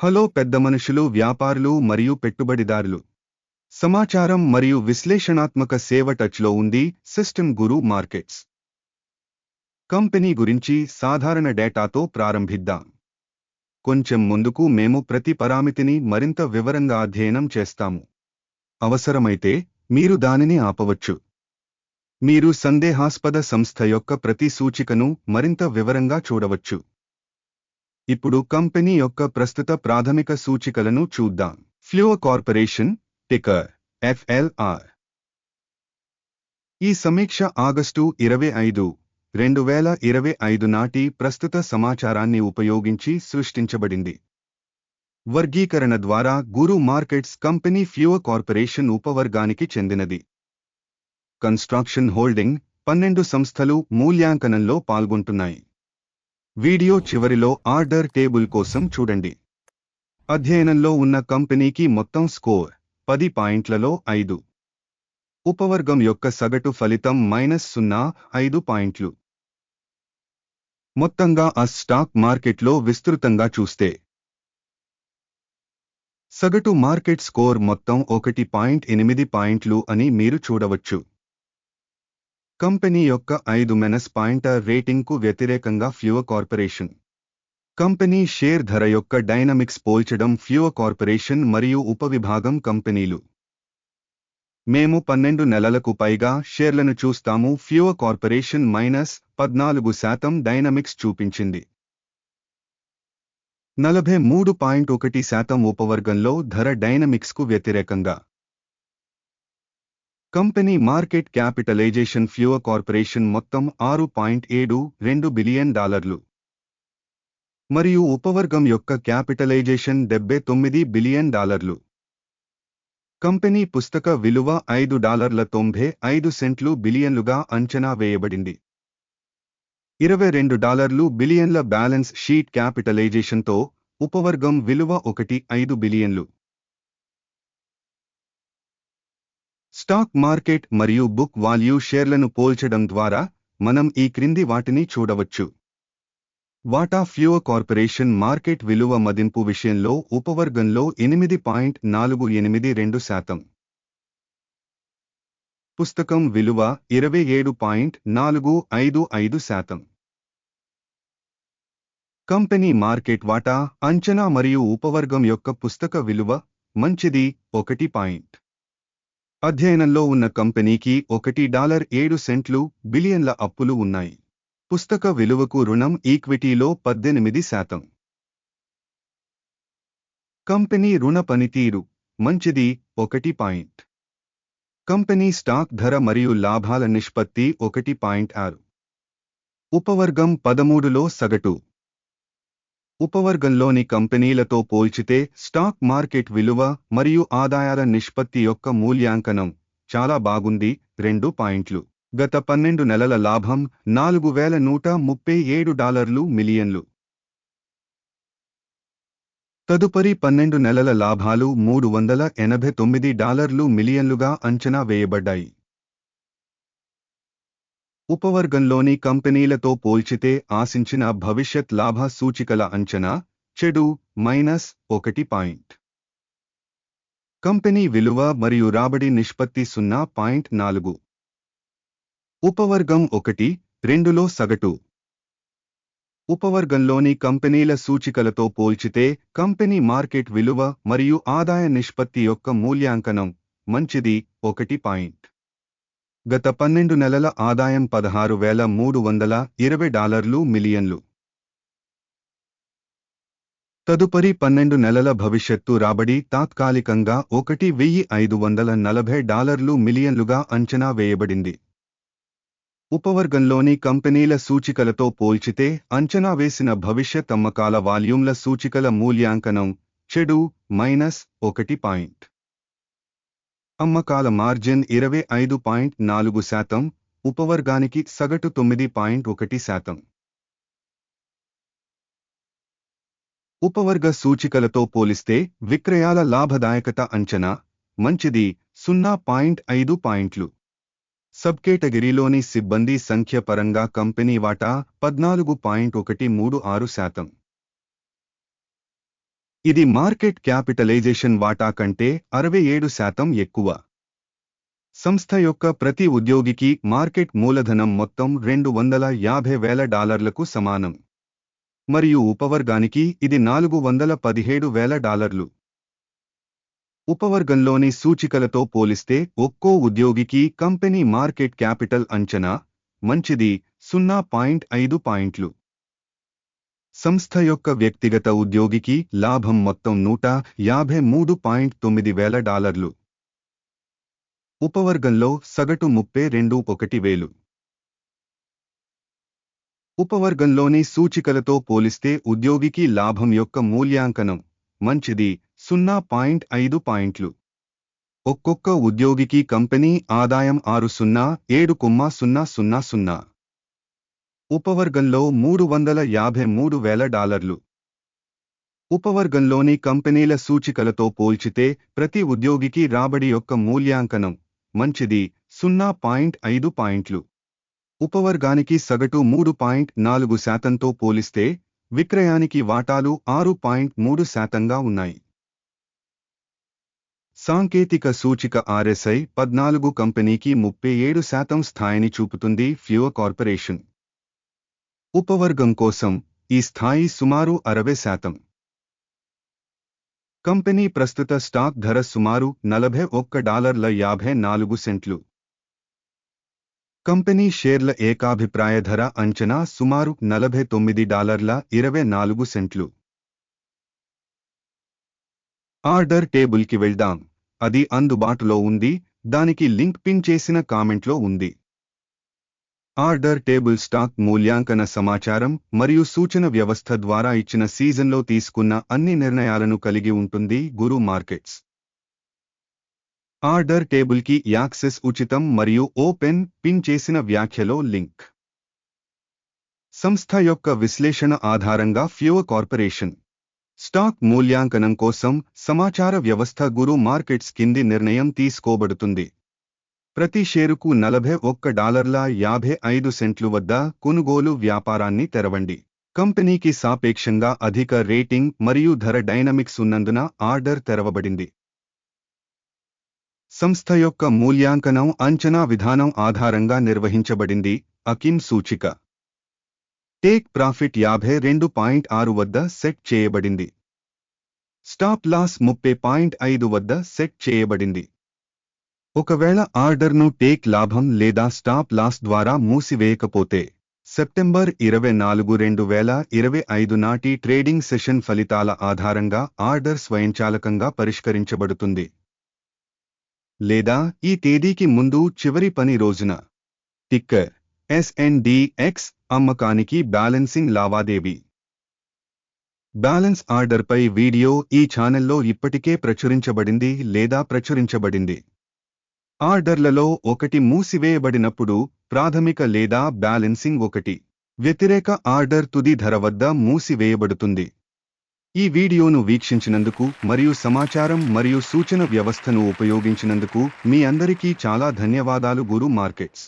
Hello పెద్ద మనుషులు వ్యాపారులు మరియు పెట్టుబడిదారులు. సమాచారం మరియు విశ్లేషణాత్మక సేవ టచ్లో ఉంది సిస్టమ్ గురు మార్కెట్స్. కంపెనీ గురించి సాధారణ డేటాతో ప్రారంభిద్దాం. కొంచెం ముందుకు మేము ప్రతి పరామితిని మరింత వివరంగా అధ్యయనం చేస్తాము. అవసరమైతే మీరు దానిని ఆపవచ్చు. మీరు సందేహాస్పద సంస్థ యొక్క ప్రతి సూచికను మరింత వివరంగా చూడవచ్చు. ఇప్పుడు కంపెనీ యొక్క ప్రస్తుత ప్రాథమిక సూచికలను చూద్దాం. ఫ్లో కార్పొరేషన్ టికర్ ఎఫ్ఎల్ఆర్ ఈ సమీక్ష ఆగస్టు ఇరవై ఐదు రెండు వేల ఇరవై ఐదు నాటి ప్రస్తుత సమాచారాన్ని ఉపయోగించి సృష్టించబడింది. వర్గీకరణ ద్వారా గురు మార్కెట్స్ కంపెనీ ఫ్యూవ కార్పొరేషన్ ఉపవర్గానికి చెందినది. కన్స్ట్రక్షన్ హోల్డింగ్ పన్నెండు సంస్థలు మూల్యాంకనంలో పాల్గొంటున్నాయి. వీడియో చివరిలో ఆర్డర్ టేబుల్ కోసం చూడండి. అధ్యయనంలో ఉన్న కంపెనీకి మొత్తం స్కోర్ పది పాయింట్లలో ఐదు. ఉపవర్గం యొక్క సగటు ఫలితం మైనస్ సున్నా ఐదు పాయింట్లు. మొత్తంగా ఆ స్టాక్ మార్కెట్లో విస్తృతంగా చూస్తే. సగటు మార్కెట్ స్కోర్ మొత్తం ఒకటి పాయింట్ ఎనిమిది పాయింట్లు అని మీరు చూడవచ్చు. కంపెనీ యొక్క ఐదు మెనస్ పాయింటర్ రేటింగ్కు వ్యతిరేకంగా ఫ్యూవ కార్పొరేషన్. కంపెనీ షేర్ ధర యొక్క డైనమిక్స్ పోల్చడం ఫ్యూవ కార్పొరేషన్ మరియు ఉపవిభాగం కంపెనీలు. మేము పన్నెండు నెలలకు పైగా షేర్లను చూస్తాము ఫ్యూవ కార్పొరేషన్ మైనస్ పద్నాలుగు శాతం డైనమిక్స్ చూపించింది. నలభై మూడు పాయింట్ ఒకటి శాతం ఉపవర్గంలో ధర డైనమిక్స్కు వ్యతిరేకంగా. కంపెనీ మార్కెట్ క్యాపిటలైజేషన్ ఫ్యూవ కార్పొరేషన్ మొత్తం ఆరు పాయింట్ ఏడు రెండు బిలియన్ డాలర్లు. మరియు ఉపవర్గం యొక్క క్యాపిటలైజేషన్ డెబ్బై తొమ్మిది బిలియన్ డాలర్లు. కంపెనీ పుస్తక విలువ ఐదు డాలర్ల తొంభై ఐదు సెంట్లు బిలియన్లుగా అంచనా వేయబడింది. ఇరవై రెండు డాలర్లు బిలియన్ల బ్యాలెన్స్ షీట్ క్యాపిటలైజేషన్తో ఉపవర్గం విలువ ఒకటి ఐదు బిలియన్లు. స్టాక్ మార్కెట్ మరియు బుక్ వాల్యూ షేర్లను పోల్చడం ద్వారా మనం ఈ క్రింది వాటిని చూడవచ్చు. వాటా ఫ్యూవ కార్పొరేషన్ మార్కెట్ విలువ మదింపు విషయంలో ఉపవర్గంలో ఎనిమిది పాయింట్ నాలుగు ఎనిమిది రెండు శాతం. పుస్తకం విలువ ఇరవై ఏడు పాయింట్ నాలుగు ఐదు ఐదు శాతం. కంపెనీ మార్కెట్ వాటా అంచనా మరియు ఉపవర్గం యొక్క పుస్తక విలువ మంచిది ఒకటి పాయింట్ అధ్యయనంలో ఉన్న కంపెనీకి ఒకటి డాలర్ ఏడు సెంట్లు బిలియన్ల అప్పులు ఉన్నాయి. పుస్తక విలువకు రుణం ఈక్విటీలో పద్దెనిమిది శాతం. కంపెనీ రుణ పనితీరు మంచిది ఒకటి పాయింట్. కంపెనీ స్టాక్ ధర మరియు లాభాల నిష్పత్తి ఒకటి పాయింట్ ఆరు. ఉపవర్గం పదమూడులో సగటు. ఉపవర్గంలోని కంపెనీలతో పోల్చితే స్టాక్ మార్కెట్ విలువ మరియు ఆదాయాల నిష్పత్తి యొక్క మూల్యాంకనం చాలా బాగుంది రెండు పాయింట్లు. గత పన్నెండు నెలల లాభం నాలుగు వేల నూట ముప్పై ఏడు డాలర్లు మిలియన్లు. తదుపరి పన్నెండు నెలల లాభాలు మూడు వందల ఎనభై తొమ్మిది డాలర్లు మిలియన్లుగా అంచనా వేయబడ్డాయి. ఉపవర్గంలోని కంపెనీలతో పోల్చితే ఆశించిన భవిష్యత్ లాభ సూచికల అంచనా చెడు మైనస్ ఒకటి పాయింట్. కంపెనీ విలువ మరియు రాబడి నిష్పత్తి సున్నా పాయింట్ నాలుగు. ఉపవర్గం ఒకటి రెండులో సగటు. ఉపవర్గంలోని కంపెనీల సూచికలతో పోల్చితే కంపెనీ మార్కెట్ విలువ మరియు ఆదాయ నిష్పత్తి యొక్క మూల్యాంకనం మంచిది ఒకటి పాయింట్. గత పన్నెండు నెలల ఆదాయం పదహారు వేల మూడు వందల ఇరవై డాలర్లు మిలియన్లు. తదుపరి పన్నెండు నెలల భవిష్యత్తు రాబడి తాత్కాలికంగా ఒకటి వెయ్యి ఐదు వందల నలభై డాలర్లు మిలియన్లుగా అంచనా వేయబడింది. ఉపవర్గంలోని కంపెనీల సూచికలతో పోల్చితే అంచనా వేసిన భవిష్యత్ అమ్మకాల వాల్యూమ్ల సూచికల మూల్యాంకనం చెడు మైనస్ ఒకటి పాయింట్. అమ్మకాల మార్జిన్ ఇరవై ఐదు పాయింట్ నాలుగు శాతం ఉపవర్గానికి సగటు తొమ్మిది పాయింట్ ఒకటి శాతం. ఉపవర్గ సూచికలతో పోలిస్తే విక్రయాల లాభదాయకత అంచనా మంచిది సున్నా పాయింట్ ఐదు పాయింట్లు. సబ్కేటగిరీలోని సిబ్బంది సంఖ్య పరంగా కంపెనీ వాటా పద్నాలుగు పాయింట్ ఒకటి మూడు ఆరు శాతం. ఇది మార్కెట్ క్యాపిటలైజేషన్ వాటా కంటే అరవై ఏడు శాతం ఎక్కువ. సంస్థ యొక్క ప్రతి ఉద్యోగికి మార్కెట్ మూలధనం మొత్తం రెండు వందల యాభై వేల డాలర్లకు సమానం. మరియు ఉపవర్గానికి ఇది నాలుగు వందల పదిహేడు వేల డాలర్లు. ఉపవర్గంలోని సూచికలతో పోలిస్తే ఒక్కో ఉద్యోగికి కంపెనీ మార్కెట్ క్యాపిటల్ అంచనా మంచిది సున్నా పాయింట్ ఐదు పాయింట్లు. సంస్థ యొక్క వ్యక్తిగత ఉద్యోగికి లాభం మొత్తం నూట యాభై మూడు పాయింట్ తొమ్మిది వేల డాలర్లు. ఉపవర్గంలో సగటు ముప్పై రెండు ఒకటి వేలు. ఉపవర్గంలోని సూచికలతో పోలిస్తే ఉద్యోగికి లాభం యొక్క మూల్యాంకనం మంచిది సున్నా పాయింట్ ఐదు పాయింట్లు. ఒక్కొక్క ఉద్యోగికి కంపెనీ ఆదాయం ఆరు సున్నా ఏడు కొమ్మ సున్నా సున్నా సున్నా. ఉపవర్గంలో మూడు వందల యాభై మూడు వేల డాలర్లు. ఉపవర్గంలోని కంపెనీల సూచికలతో పోల్చితే ప్రతి ఉద్యోగికి రాబడి యొక్క మూల్యాంకనం మంచిది సున్నా పాయింట్ ఐదు పాయింట్లు. ఉపవర్గానికి సగటు మూడు పాయింట్ నాలుగు శాతంతో పోలిస్తే విక్రయానికి వాటాలు ఆరు పాయింట్ మూడు శాతంగా ఉన్నాయి. సాంకేతిక సూచిక ఆర్ఎస్ఐ పద్నాలుగు కంపెనీకి ముప్పై ఏడు శాతం స్థాయిని చూపుతుంది ఫ్యూవ కార్పొరేషన్. ఉపవర్గం కోసం ఈ స్థాయి సుమారు అరవై శాతం. కంపెనీ ప్రస్తుత స్టాక్ ధర సుమారు నలభై ఒక్క డాలర్ల యాభై నాలుగు సెంట్లు. కంపెనీ షేర్ల ఏకాభిప్రాయ ధర అంచనా సుమారు నలభై తొమ్మిది డాలర్ల ఇరవై నాలుగు సెంట్లు. ఆర్డర్ టేబుల్కి వెళ్దాం. అది అందుబాటులో ఉంది. దానికి లింక్ పిన్ చేసిన కామెంట్లో ఉంది. ఆర్డర్ టేబుల్ స్టాక్ మూల్యాంకన సమాచారం మరియు సూచన వ్యవస్థ ద్వారా ఇచ్చిన సీజన్లో తీసుకున్న అన్ని నిర్ణయాలను కలిగి ఉంటుంది గురు మార్కెట్స్. ఆర్డర్ టేబుల్కి యాక్సెస్ ఉచితం మరియు ఓపెన్ పిన్ చేసిన వ్యాఖ్యలో లింక్. సంస్థ యొక్క విశ్లేషణ ఆధారంగా ఫ్యూవ కార్పొరేషన్. స్టాక్ మూల్యాంకనం కోసం సమాచార వ్యవస్థ గురు మార్కెట్స్ కింది నిర్ణయం తీసుకోబడుతుంది. ప్రతి షేరుకు నలభై ఒక్క డాలర్ల యాభై ఐదు సెంట్లు వద్ద కొనుగోలు వ్యాపారాన్ని తెరవండి. కంపెనీకి సాపేక్షంగా అధిక రేటింగ్ మరియు ధర డైనమిక్స్ ఉన్నందున ఆర్డర్ తెరవబడింది. సంస్థ యొక్క మూల్యాంకనం అంచనా విధానం ఆధారంగా నిర్వహించబడింది అకిన్ సూచిక. టేక్ ప్రాఫిట్ యాభై రెండు పాయింట్ ఆరు వద్ద సెట్ చేయబడింది. స్టాప్ లాస్ ముప్పై పాయింట్ ఐదు వద్ద సెట్ చేయబడింది. ఒకవేళ ఆర్డర్ను టేక్ లాభం లేదా స్టాప్ లాస్ ద్వారా మూసివేయకపోతే సెప్టెంబర్ ఇరవై నాలుగు రెండు వేల ఇరవై ఐదు నాటి ట్రేడింగ్ సెషన్ ఫలితాల ఆధారంగా ఆర్డర్ స్వయంచాలకంగా పరిష్కరించబడుతుంది. లేదా ఈ తేదీకి ముందు చివరి పని రోజున టిక్కర్ ఎస్ఎన్డిఎక్స్ అమ్మకానికి బ్యాలెన్సింగ్ లావాదేవీ. బ్యాలెన్స్ ఆర్డర్పై వీడియో ఈ ఛానల్లో ఇప్పటికే ప్రచురించబడింది లేదా ప్రచురించబడింది. ఆర్డర్లలో ఒకటి మూసివేయబడినప్పుడు ప్రాథమిక లేదా బ్యాలెన్సింగ్ ఒకటి. వ్యతిరేక ఆర్డర్ తుది ధర వద్ద మూసివేయబడుతుంది. ఈ వీడియోను వీక్షించినందుకు మరియు సమాచారం మరియు సూచన వ్యవస్థను ఉపయోగించినందుకు మీ అందరికీ చాలా ధన్యవాదాలు గురు మార్కెట్స్.